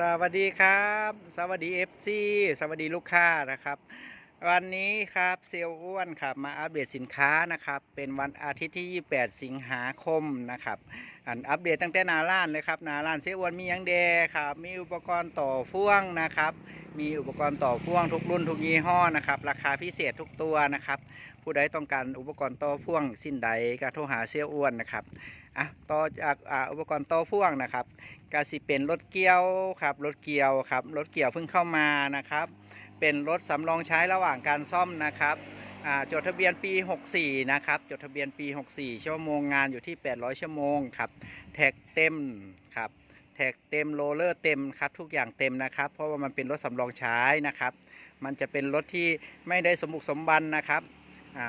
สวัสดีครับ สวัสดี FC สวัสดีลูกค้านะครับ วันนี้ครับเซลอ้วนครับมาอัปเดตสินค้านะครับเป็นวันอาทิตย์ที่ 28 สิงหาคมนะครับอันอัปเดตตั้งแต่หนาล้านเลยครับหนาล้านเซลอ้วนมียังแดครับมีอุปกรณ์ต่อพ่วงนะครับมีอุปกรณ์ต่อพ่วงทุกรุ่นทุกยี่ห้อนะครับราคาพิเศษทุกตัวนะครับผู้ใดต้องการอุปกรณ์ต่อพ่วงสิ้นใดก็โทรหาเซลอ้วนนะครับอะต่อจากอ่าอุปกรณ์ต่อพ่วงนะครับก็สิเป็นรถเกี่ยวครับรถเกี่ยวครับรถเกี่ยวเพิ่งเข้ามานะครับ เป็นรถสำรองใช้ระหว่างการซ่อมนะครับจดทะเบียนปี 64 นะครับ จดทะเบียนปี 64 ชั่วโมงงานอยู่ที่ 800 ชั่วโมงครับ แท็กเต็มครับ แท็กเต็มโรเลอร์เต็มครับ ทุกอย่างเต็มนะครับ เพราะว่ามันเป็นรถสำรองใช้นะครับ มันจะเป็นรถที่ไม่ได้สมบุกสมบันนะครับ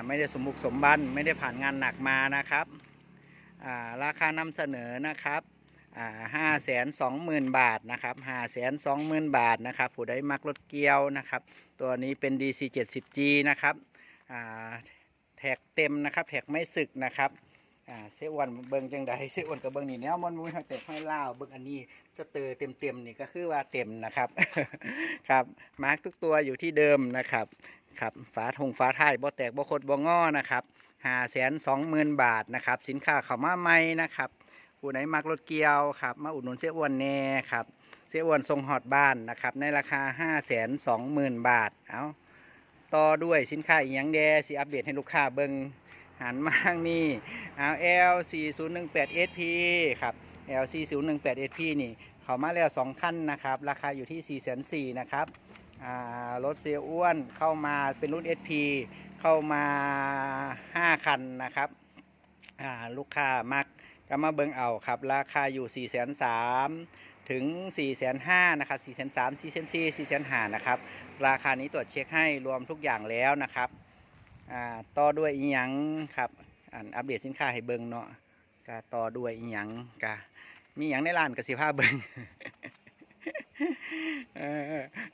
ไม่ได้สมบุกสมบัน ไม่ได้ผ่านงานหนักมานะครับ ราคานำเสนอนะครับ ห้าแสนสองหมื่นบาทนะครับห้าแสนสองหมื่นบาทนะครับผู้ใดมักรถเกียวนะครับ ตัวนี้เป็น DC 70G นะครับแท็กเต็มนะครับแท็กไม่สึกนะครับเซวันเบิงจังใดเซวันกับเบิงนี่แนวมันมุ้ยแต่ห้อยเล่าเบิงอันนี้สเตอร์เต็มเต็มๆนี่ก็คือว่าเต็มนะครับครับมาร์กทุกตัวอยู่ที่เดิมนะครับครับฝาทงฝาท้ายบ่แตกบ่คดบ่งอนะครับห้าแสนสองหมื่นบาทนะครับสินค้าเข้ามาใหม่นะครับ ผู้ไหนมักรถเกียวครับมาอุดหนุนเสียอ้วนแน่ครับเสียอ้วนทรงฮอดบ้านนะครับในราคา 5 2 0 0 0 0 บาทเอาต่อด้วยสินค้าอีกอย่างแดสิอัปเดตให้ลูกค้าเบิงหันมาทางนี้เอา L 4 0 1 8 SP ครับ L 4 0 1 8 SP นี่เขามาแล้ว2คันนะครับ ราคาอยู่ที่ 4 4 0 0 0นะครับอ่ารถเสียอ้วนเข้ามาเป็นรุ่น SP เข้ามา 5 คันนะครับอ่าลูกค้ามัก ก็มาเบิ่งเอาครับ ราคาอยู่4 3 0 0 0ถึง4 5 0 0นะครับ4 3 0 0 4 4 4 4 5นะครับ ราคานี้ตรวจเช็คให้รวมทุกอย่างแล้วนะครับอ่าต่อด้วยอีหยังครับอันอัปเดตสินค้าให้เบิ่งเนาะก็ต่อด้วยอีหยังก็มีหยังในร้านก็สิพาเบิ่ง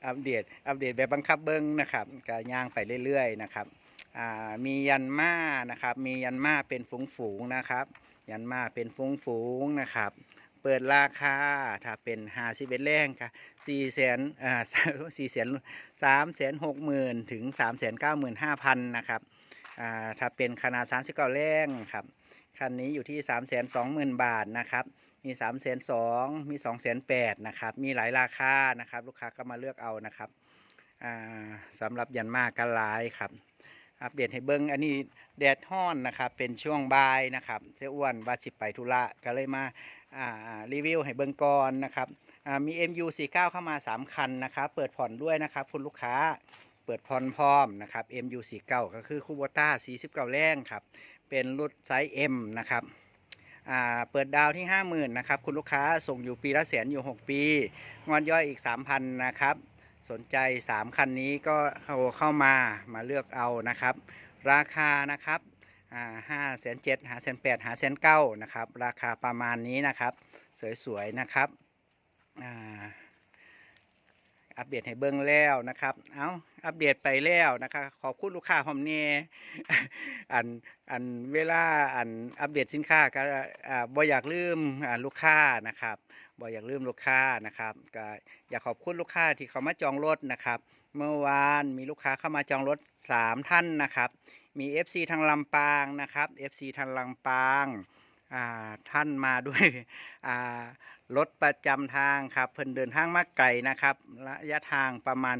อัปเดตอัปเดตแบบบังคับเบิ่งนะครับก็ย่างไปเรื่อยๆนะครับ มียันมานะครับ มียันมาเป็นฝูงๆนะครับ ยันมาเป็นฟุ้งฝูงนะครับ เปิดราคาถ้าเป็นหาสิบเอ็ดแรงค่ะสี่แสนอ่าสี่แสนสามแสนหกหมื่นถึงสามแสนเก้าหมื่นห้าพันนะครับอ่าถ้าเป็นขนาดสามสิบเก้าแรงครับคันนี้อยู่ที่สามแสนสองหมื่นบาทนะครับมีสามแสนสองมีสองแสนแปดนะครับ มีหลายราคานะครับ ลูกค้าก็มาเลือกเอานะครับอ่าสำหรับยันมากกันหลายครับ อัปเดตให้เบิ้งอันนี้แดดฮ้อนนะครับ เป็นช่วงบ่ายนะครับเจ้อ้วนว่าสิไปธุระก็เลยมาารีวิวให้เบิ้งก่อนนะครับอ่ามี MU49 เข้ามา 3 คันนะครับเปิดผ่อนด้วยนะครับ คุณลูกค้าเปิดผ่อนพร้อมนะครับ MU49 ก็คือคูโบต้า49แรงครับ เป็นรุ่นไซส์ M นะครับอ่าเปิดดาวที่ 50,000นะครับ คุณลูกค้าส่งอยู่ปีละแสนอยู่ 6 ปี งอนย่อยอีก 3,000 นะครับ สนใจ 3 คันนี้ก็เข้าเข้ามามาเลือกเอานะครับ ราคานะครับห้าแสนเจ็ดหาแสนแปดหาแสนเก้านะครับ ราคาประมาณนี้นะครับ สวยๆนะครับอ่า อัปเดตให้เบิ้งแล้วนะครับ เอาอัปเดตไปแล้วนะครับขอบคุณลูกค้าผมเนี่ยอันอันเวลาอันอัปเดตสินค้าก็อ่าบ่อยากลืมอ่าลูกค้านะครับบ่อยากลืมลูกค้านะครับก็อยากขอบคุณลูกค้าที่เขามาจองรถนะครับ เมื่อวานมีลูกค้าเข้ามาจองรถ 3 ท่านนะครับ มี FC ทางลำปางนะครับ FC ทางลำปาง ท่านมาด้วยรถประจำทางครับเพิ่นเดินทางมาไกลนะครับระยะทางประมาณ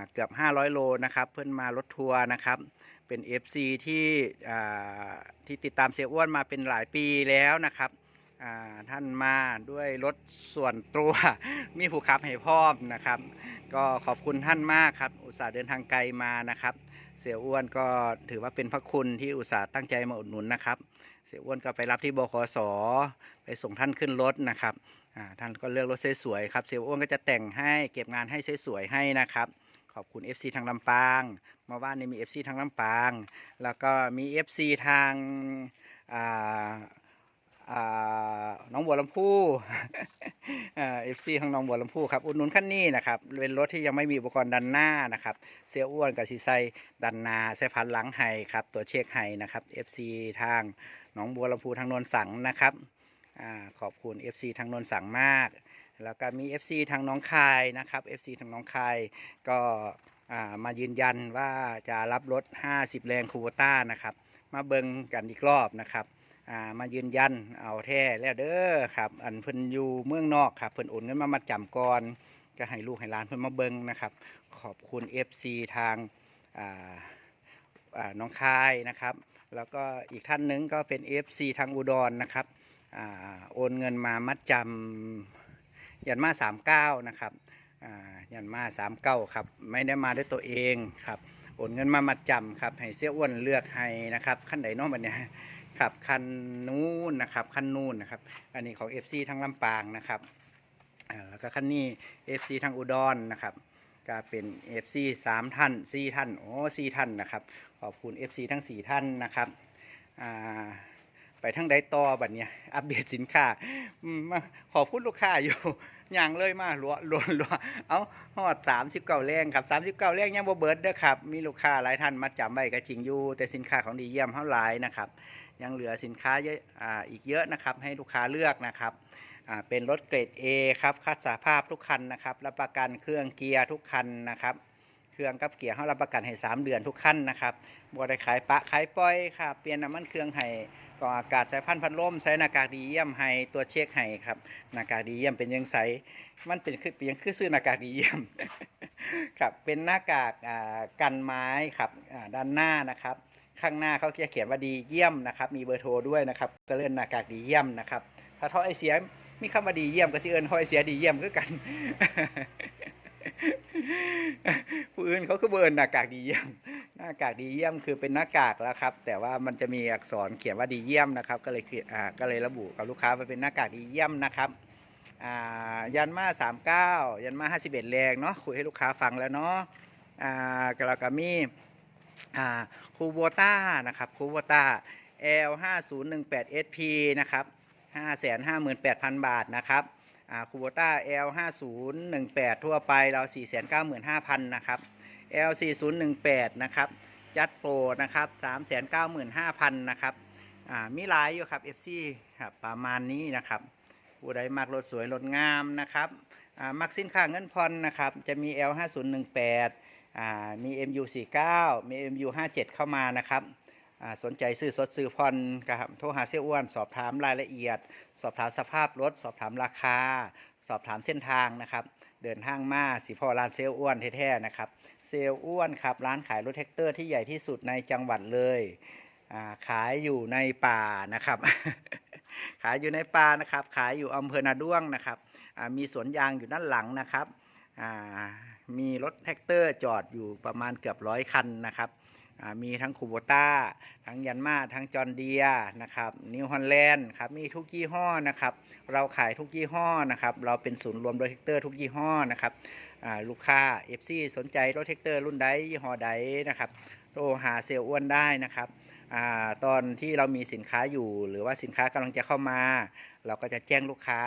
าเกือบ 500 โลนะครับเพิ่นมารถทัวร์นะครับเป็น FC ที่อ่ที่ติดตามเสียอ้วนมาเป็นหลายปีแล้วนะครับท่านมาด้วยรถส่วนตัวมีผู้ขับให้พร้อมนะครับ ก็ขอบคุณท่านมากครับ อุตส่าห์เดินทางไกลมานะครับ เสียอ้วนก็ถือว่าเป็นพระคุณที่อุตส่าห์ตั้งใจมาอุดหนุนนะครับ เสียอ้วนก็ไปรับที่บขสไปส่งท่านขึ้นรถนะครับท่านก็เลือกรถสวยๆครับ เสียอ้วนก็จะแต่งให้เก็บงานให้สวยๆให้นะครับขอบคุณ FC ทางลำปาง มาบ้านนี่มี FC ทางลำปาง แล้วก็มี FC ทางอ่าอ่าห น้องบัวลำพูเอฟซีของน้องบัวลำพูครับอุดหนุนขั้นนี้นะครับเป็นรถที่ยังไม่มีอุปกรณ์ดันหน้านะครับเสียอ้วนกับซีไซดันนาใส่พันหลังไห้ครับตัวเช็คไห้นะครับ FC ทางหนองบัวลำพูทางนนสังนะครับอขอบคุณ FC ทางนนสังมาก แล้วก็มี FC ทางน้องคายนะครับ FC ทางน้องคายก็มายืนยันว่าจะรับรถ 50 แรงคูโบต้านะครับ มาเบิงกันอีกรอบนะครับ อ่ามายืนยันเอาแท้แล้วเด้อครับ อันเพิ่นอยู่เมืองนอกครับเพิ่นโอนเงินมามาจำก่อนก็ให้ลูกให้หลานเพิ่นมาเบิ่งนะครับ ขอบคุณ FC ทางอ่าอ่าน้องคายนะครับ แล้วก็อีกท่านหนึงก็เป็น FC ทางอุดรนะครับอ่าโอนเงินมามัดจำยันมา 39 นะครับอ่ายันมา 39 ครับไม่ได้มาด้วยตัวเองครับโอนเงินมามัดจำครับให้เสี้ยอ้วนเลือกให้นะครับขั้นไหนน้องบัดเนี่ย ครับคันนู้นนะครับคันนู้นนะครับ อันนี้ของ FC ทางลำปางนะครับแล้วก็คันนี้ FC ทางอุดรนะครับก็เป็น FC 3ท่าน4ท่านโอ้4ท่านนะครับขอบคุณ FC ทั้ง4ท่านนะครับไปทั้งไดต่อบัดเนี้ยอัปเดตสินค้ามาขอพูดลูกค้าอยู่อย่างเลยมาลัวลัวลวเอาฮอด39แรงครับ39แรงยังบ่เบิดเด้อครับมีลูกค้าหลายท่านมาจำไว้ก็จริงอยู่แต่สินค้าของดีเยี่ยมเฮาหลายนะครับ ยังเหลือสินค้าเยอะออีกเยอะนะครับให้ลูกค้าเลือกนะครับเป็นรถเกรด A ครับคัดสาภาพทุกคันนะครับรับประกันเครื่องเกียร์ทุกคันนะครับเครื่องกับเกียร์เฮารับประกันให้ 3 เดือนทุกคันนะครับบ่ได้ขายปะขายปล่อยครับเปลี่ยนน้ำมันเครื่องให้กรองอากาศใส่พันพัดลมใส่หน้ากากดีเยี่ยมให้ตัวเช็คให้ครับหน้ากากดีเยี่ยมเป็นยังใสมันเป็นคือเป็นยังคือซื้อหน้ากากดีเยี่ยมครับเป็นหน้ากากกันไม้ครับด้านหน้านะครับ ข้างหน้าเขาจะเขียนว่าดีเยี่ยมนะครับมีเบอร์โทรด้วยนะครับก็เลื่อนหน้ากากดีเยี่ยมนะครับถ้าท่อไอเสียมีคำว่าดีเยี่ยมก็สิเอิญท่อไอเสียดีเยี่ยมคือกัน ผู้อื่นเขาคือเบิร์นหน้ากากดีเยี่ยม หน้ากากดีเยี่ยมคือเป็นหน้ากากแล้วครับ แต่ว่ามันจะมีอักษรเขียนว่าดีเยี่ยมนะครับ ก็เลยเขียนอ่าก็เลยระบุกับลูกค้าว่าเป็นหน้ากากดีเยี่ยมนะครับอ่ายันมา39ยันมา51แรงเนาะคุยให้ลูกค้าฟังแล้วเนาะอ่าแล้วก็มีอ่า คูโบต้านะครับคูโบต้า L 5 0 1 8 SP นะครับ558,000 บาทนะครับคูโบต้า L 5 0 1 8 ทั่วไปเรา 495,000 นะครับ L 4 0 1 8 นะครับจัดโปรนะครับ395,000 นะครับมีหลายอยู่ครับ FC ครับประมาณนี้นะครับผู้ใดมักรถสวยรถงามนะครับมักสินค้าเงินผ่อนนะครับ จะมี L 5 0 1 8อ่า มี MU 49 มี MU 57 เข้ามานะครับสนใจซื้อสดซื้อผ่อนครับโทรหาเสี่ยอ้วน สอบถามรายละเอียด สอบถามสภาพรถ สอบถามราคา สอบถามเส้นทางนะครับ เดินทางมาสิพ่อร้านเซลล์อ้วนแท้ๆนะครับ เซลล์อ้วนครับร้านขายรถแท็กเตอร์ที่ใหญ่ที่สุดในจังหวัดเลยขายอยู่ในป่านะครับ ขายอยู่ในป่านะครับ ขายอยู่อำเภอนาด้วงนะครับมีสวนยางอยู่ด้านหลังนะครับ มีรถแท็กเตอร์จอดอยู่ประมาณเกือบร้อยคันนะครับมีทั้งคูโบต้าทั้งยันมาทั้งจอนเดียนะครับนิวฮอลแลนด์ครับมีทุกยี่ห้อนะครับ เราขายทุกยี่ห้อนะครับ เราเป็นศูนย์รวมรถแท็กเตอร์ทุกยี่ห้อนะครับลูกค้า FC สนใจรถแท็กเตอร์รุ่นใดยี่ห้อใดนะครับโทรหาเซลล์อ้วนได้นะครับอตอนที่เรามีสินค้าอยู่ หรือว่าสินค้ากำลังจะเข้ามา เราก็จะแจ้งลูกค้า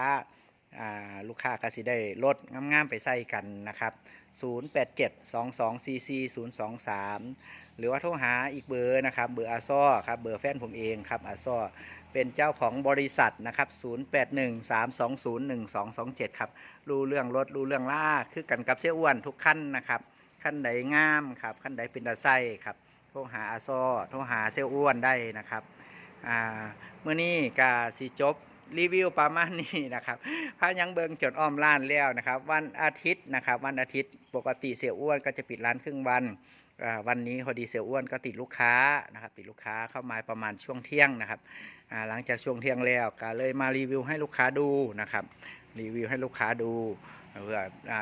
ลูกค้าก็สิได้ลดงามๆไปใส่กันนะครับ 0872244023 หรือว่าโทรหาอีกเบอร์นะครับ เบอร์อาซอครับ เบอร์แฟนผมเองครับอาซอเป็นเจ้าของบริษัทนะครับ 0813201227 ครับ รู้เรื่องรถรู้เรื่องล่าคือกันกับเสี่ยอ้วนทุกขั้นนะครับ ขั้นใดงามครับ ขั้นใดเป็นตาไส้ครับ โทรหาอาซอโทรหาเสี่ยอ้วนได้นะครับเมื่อนี้กาสีจบ รีวิวประมาณนี้นะครับพายังเบิงจดอ้อมร้านแล้วนะครับ วันอาทิตย์นะครับ วันอาทิตย์ปกติเสียอ้วนก็จะปิดร้านครึ่งวันวันนี้พอดีเสียอ้วนก็ติดลูกค้านะครับ ติดลูกค้าเข้ามาประมาณช่วงเที่ยงนะครับหลังจากช่วงเที่ยงแล้วก็เลยมารีวิวให้ลูกค้าดูนะครับ รีวิวให้ลูกค้าดูเพื่อ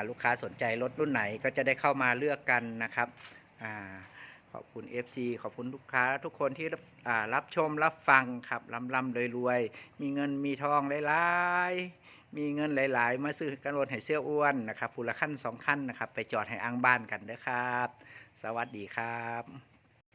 ลูกค้าสนใจรถรุ่นไหนก็จะได้เข้ามาเลือกกันนะครับอ่า ขอบคุณ FC ขอบคุณลูกค้าทุกคนที่รับรับชมรับฟังครับลำลำรวยรวยๆมีเงินมีทองหลายๆ มีเงินหลาย ๆ มาซื้อกันรถให้เสื้ออ้วนนะครับผู้ละขั้นสองขั้นนะครับ ไปจอดให้อ้างบ้านกันเด้อครับ สวัสดีครับ